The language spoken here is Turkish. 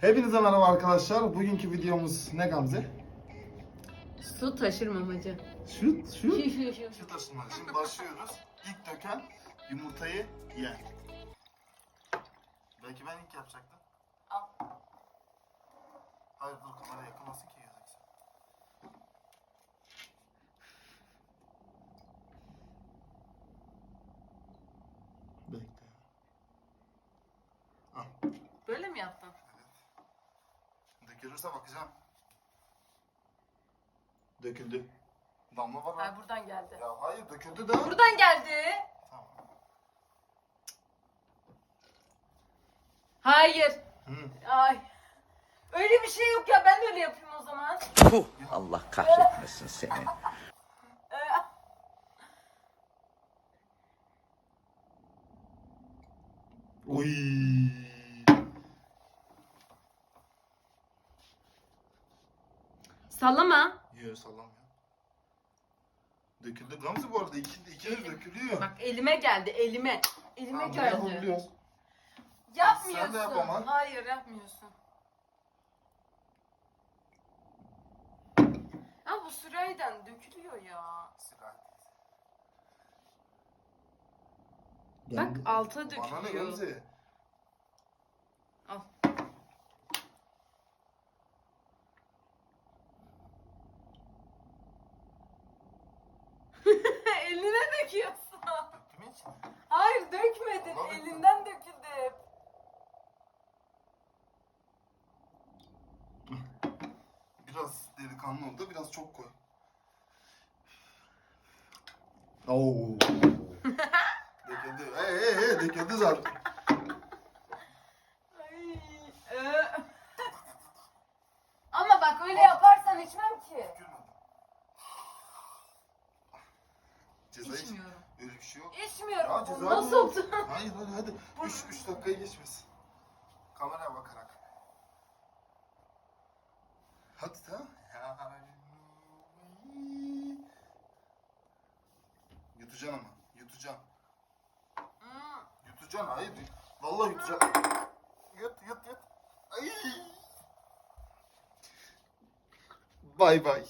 Hepinize merhaba arkadaşlar. Bugünkü videomuz ne Gamze? Su taşırmamacı. Şu, şu. Şu şu şu. Şu taşınma. Şimdi başlıyoruz. İlk döken yumurtayı yer. Belki ben ilk yapacaktım. Al. Hayır dur kamera yakılmasın ki Dökülürse bakacağım. Döküldü. Damla var. Ha mı? buradan geldi. Ya hayır döküldü de. Buradan geldi. Tamam. Hayır. Hı. Ay. Öyle bir şey yok ya ben de öyle yapayım o zaman. Puh, Allah kahretmesin seni. Ee, Oy. Sallama. Yiyor sallamıyor. Döküldü. Gamze bu arada iki, iki de dökülüyor. Bak elime geldi elime. Elime Tamam, bunu geldi. yapabiliyoruz. Yapmıyorsun. Sen de yap ama. Hayır yapmıyorsun. Ya bu süreyden dökülüyor ya. Bak alta Bana ne dökülüyor. Gamze? Al. Eline döküyorsun. Döktüm hiç. Hayır dökmedin. Vallahi Elinden döküldü hep. Biraz delikanlı oldu. Biraz çok koy. Oo. döküldü. Hey hey hey döküldü zaten. Ay, ee. Ama bak öyle yaparsan içmem ki. Ceza iç. İçmiyorum. Öyle bir şey yok. İçmiyorum. Ya ceza Nasıl oldu? Hayır hadi hadi. 3 3 dakikayı geçmesin. Kameraya bakarak. Hadi da. Yutacaksın ama. Yutacaksın. Yutacaksın hayır. Vallahi yutacaksın. Yut yut yut. Ay. Bay bay.